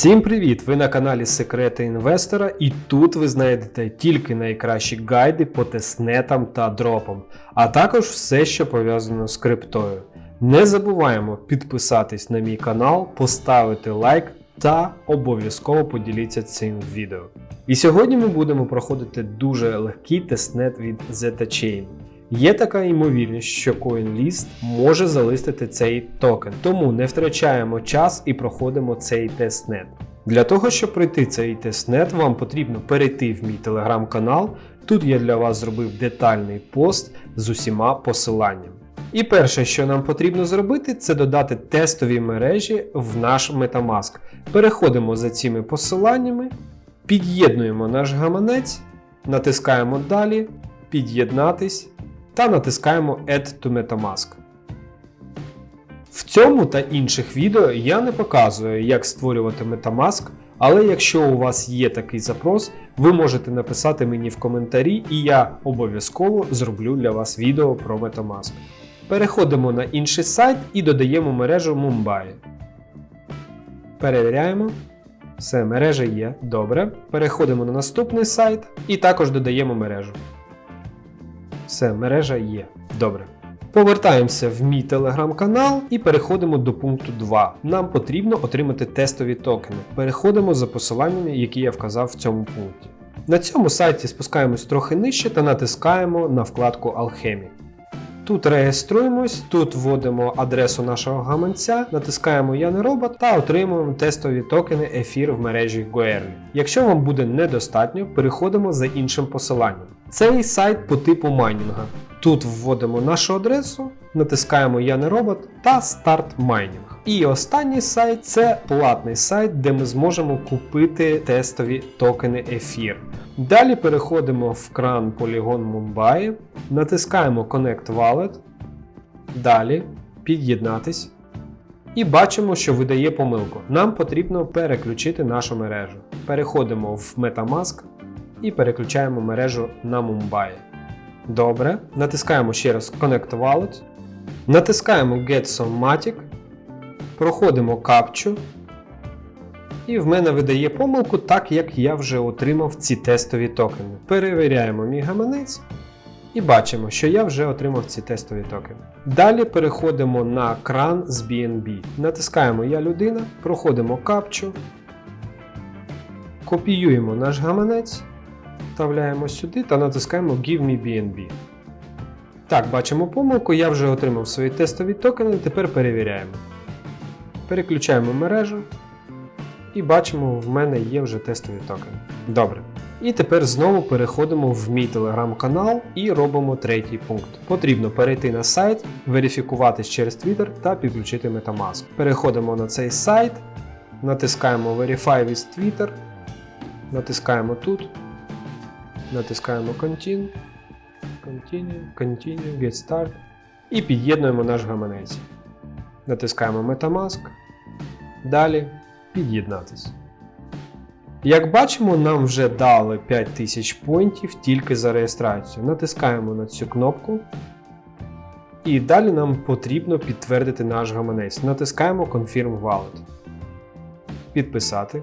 Всім привіт! Ви на каналі Секрети Інвестора, і тут ви знайдете тільки найкращі гайди по тестнетам та дропам, а також все, що пов'язано з криптою. Не забуваємо підписатись на мій канал, поставити лайк та обов'язково поділіться цим відео. І сьогодні ми будемо проходити дуже легкий тестнет від ZetaChain. Є така ймовірність, що CoinList може залистити цей токен, тому не втрачаємо час і проходимо цей тестнет. Для того, щоб пройти цей тестнет, вам потрібно перейти в мій телеграм-канал. Тут я для вас зробив детальний пост з усіма посиланнями. І перше, що нам потрібно зробити, це додати тестові мережі в наш Metamask. Переходимо за цими посиланнями, під'єднуємо наш гаманець, натискаємо далі, під'єднатись та натискаємо Add to Metamask. В цьому та інших відео я не показую, як створювати Metamask, але якщо у вас є такий запрос, ви можете написати мені в коментарі, і я обов'язково зроблю для вас відео про Metamask. Переходимо на інший сайт і додаємо мережу Mumbai. Перевіряємо. Все, мережа є. Добре. Переходимо на наступний сайт і також додаємо мережу. Все, мережа є. Добре. Повертаємося в мій телеграм-канал і переходимо до пункту 2. Нам потрібно отримати тестові токени. Переходимо за посиланнями, які я вказав в цьому пункті. На цьому сайті спускаємось трохи нижче та натискаємо на вкладку Alchemy. Тут реєструємось, тут вводимо адресу нашого гаманця, натискаємо Я не робот та отримуємо тестові токени ефір в мережі Goerli. Якщо вам буде недостатньо, переходимо за іншим посиланням. Цей сайт по типу майнінга. Тут вводимо нашу адресу, натискаємо Я не робот та старт майнінг. І останній сайт це платний сайт, де ми зможемо купити тестові токени ефір. Далі переходимо в кран Polygon Mumbai, натискаємо Connect Wallet, далі під'єднатись. І бачимо, що видає помилку. Нам потрібно переключити нашу мережу. Переходимо в Metamask і переключаємо мережу на Mumbai. Добре. Натискаємо ще раз Connect Wallet. Натискаємо Get Somatic. Проходимо капчу. І в мене видає помилку, так як я вже отримав ці тестові токени. Перевіряємо мій гаманець. І бачимо, що я вже отримав ці тестові токени. Далі переходимо на кран з BNB. Натискаємо Я людина, проходимо капчу, копіюємо наш гаманець, вставляємо сюди та натискаємо Give me BNB. Так, бачимо помилку, я вже отримав свої тестові токени, тепер перевіряємо. Переключаємо мережу. І бачимо, в мене є вже тестові токени. Добре. І тепер знову переходимо в мій телеграм-канал і робимо третій пункт. Потрібно перейти на сайт, верифікуватись через Twitter та підключити Metamask. Переходимо на цей сайт, натискаємо Verify with Twitter, натискаємо тут, натискаємо Continue, Continue, Continue, Get Start і під'єднуємо наш гаманець. Натискаємо Metamask. Далі під'єднатись. Як бачимо, нам вже дали 5000 поінтів тільки за реєстрацію. Натискаємо на цю кнопку. І далі нам потрібно підтвердити наш гаманець. Натискаємо Confirm Wallet. Підписати.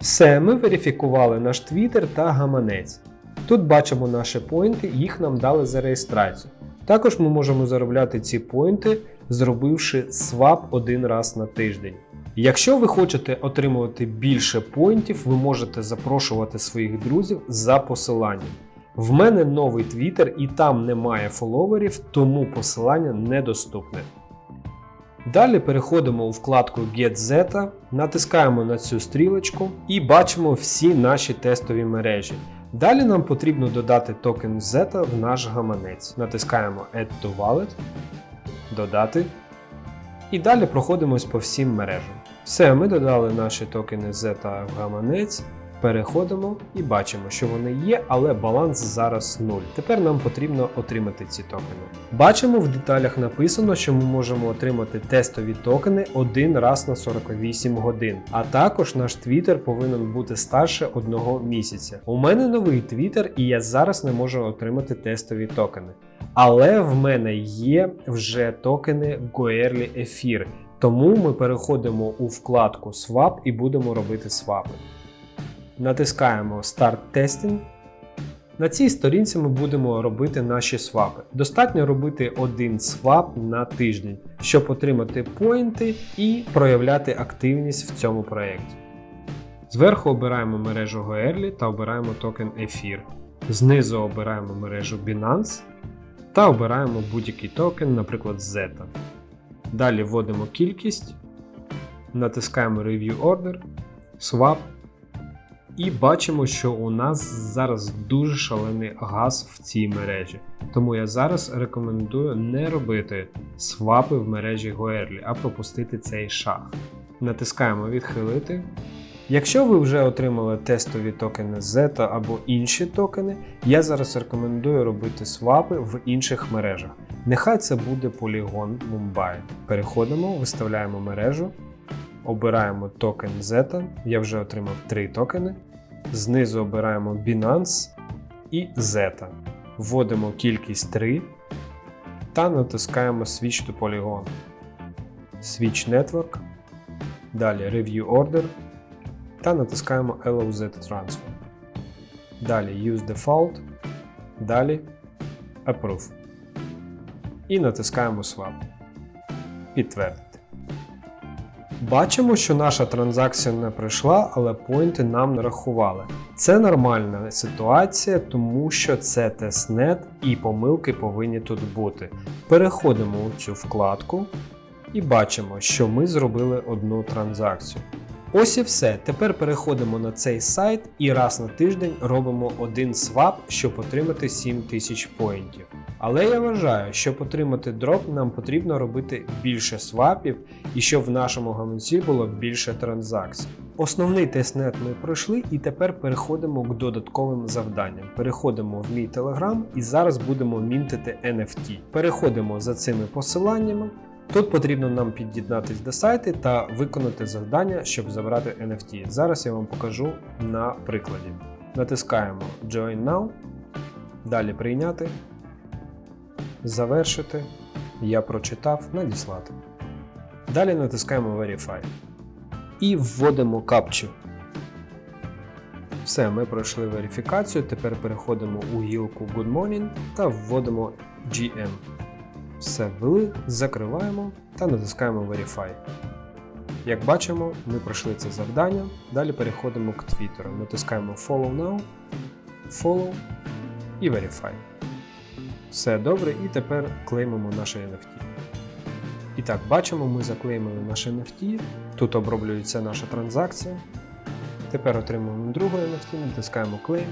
Все, ми верифікували наш Twitter та гаманець. Тут бачимо наші поінти, їх нам дали за реєстрацію. Також ми можемо заробляти ці поінти, зробивши свап один раз на тиждень. Якщо ви хочете отримувати більше поінтів, ви можете запрошувати своїх друзів за посиланням. В мене новий твіттер і там немає фоловерів, тому посилання недоступне. Далі переходимо у вкладку Get Zeta, натискаємо на цю стрілочку і бачимо всі наші тестові мережі. Далі нам потрібно додати токен Zeta в наш гаманець. Натискаємо Add to Wallet, додати. І далі проходимось по всім мережам. Все, ми додали наші токени Z та гаманець. Переходимо і бачимо, що вони є, але баланс зараз 0. Тепер нам потрібно отримати ці токени. Бачимо, в деталях написано, що ми можемо отримати тестові токени один раз на 48 годин. А також наш твіттер повинен бути старше одного місяця. У мене новий твіттер, і я зараз не можу отримати тестові токени. Але в мене є вже токени Goerli Ефір. Тому ми переходимо у вкладку Swap і будемо робити свапи. Натискаємо Start Testing. На цій сторінці ми будемо робити наші свапи. Достатньо робити один свап на тиждень, щоб отримати поінти і проявляти активність в цьому проєкті. Зверху обираємо мережу Goerli та обираємо токен Ефір. Знизу обираємо мережу Binance та обираємо будь-який токен, наприклад, Zeta. Далі вводимо кількість, натискаємо Review Order, Swap і бачимо, що у нас зараз дуже шалений газ в цій мережі. Тому я зараз рекомендую не робити свапи в мережі Goerli, а пропустити цей шаг. Натискаємо Відхилити. Якщо ви вже отримали тестові токени Zeta або інші токени, я зараз рекомендую робити свапи в інших мережах. Нехай це буде Polygon Mumbai. Переходимо, виставляємо мережу, обираємо токен Zeta. Я вже отримав 3 токени. Знизу обираємо Binance і Zeta. Вводимо кількість 3 та натискаємо Switch to Polygon. Switch Network. Далі Review Order та натискаємо Allow Z Transfer. Далі Use Default. Далі Approve. І натискаємо Swap. Підтвердити. Бачимо, що наша транзакція не пройшла, але поінти нам не рахували. Це нормальна ситуація, тому що це тестнет і помилки повинні тут бути. Переходимо у цю вкладку і бачимо, що ми зробили одну транзакцію. Ось і все. Тепер переходимо на цей сайт і раз на тиждень робимо один свап, щоб отримати 7000 поінтів. Але я вважаю, щоб отримати дроп, нам потрібно робити більше свапів і щоб в нашому гаманці було більше транзакцій. Основний тестнет ми пройшли і тепер переходимо к додатковим завданням. Переходимо в мій телеграм і зараз будемо мінтити NFT. Переходимо за цими посиланнями. Тут потрібно нам під'єднатись до сайту та виконати завдання, щоб забрати NFT. Зараз я вам покажу на прикладі. Натискаємо Join Now, далі прийняти, завершити. Я прочитав, надіслати. Далі натискаємо Verify і вводимо капчу. Все, ми пройшли верифікацію. Тепер переходимо у гілку Good Morning та вводимо GM. Все ввели, закриваємо та натискаємо Verify. Як бачимо, ми пройшли це завдання. Далі переходимо к Twitter. Натискаємо Follow Now, Follow і Verify. Все добре, і тепер клеймимо наше NFT. І так, бачимо, ми заклеймили наше NFT. Тут оброблюється наша транзакція. Тепер отримуємо другу NFT, натискаємо Claim.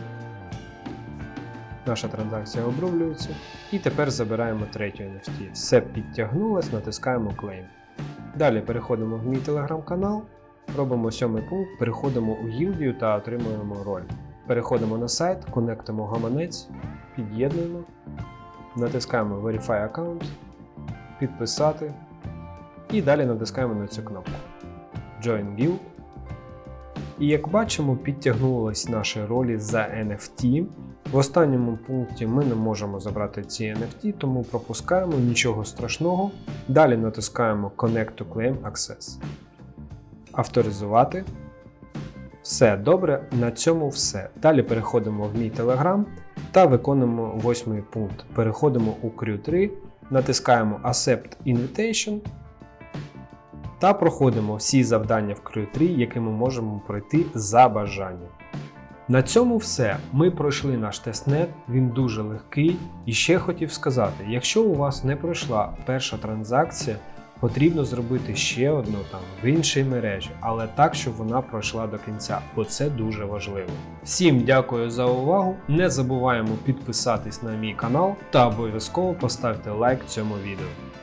Наша транзакція оброблюється. І тепер забираємо третю NFT. Все підтягнулось, натискаємо Claim. Далі переходимо в мій телеграм-канал, робимо сьомий пункт, переходимо у гілдію та отримуємо роль. Переходимо на сайт, конектимо гаманець, під'єднуємо, натискаємо Verify Account, підписати. І далі натискаємо на цю кнопку Join Guild. І як бачимо, підтягнулись наші ролі за NFT. В останньому пункті ми не можемо забрати ці NFT, тому пропускаємо нічого страшного. Далі натискаємо Connect to Claim Access. Авторизувати. Все добре, на цьому все. Далі переходимо в мій Telegram та виконуємо восьмий пункт. Переходимо у Crew 3, натискаємо Accept Invitation та проходимо всі завдання в Crew 3, які ми можемо пройти за бажанням. На цьому все. Ми пройшли наш тестнет, він дуже легкий. І ще хотів сказати: якщо у вас не пройшла перша транзакція, потрібно зробити ще одну там в іншій мережі, але так, щоб вона пройшла до кінця, бо це дуже важливо. Всім дякую за увагу. Не забуваємо підписатись на мій канал та обов'язково поставте лайк цьому відео.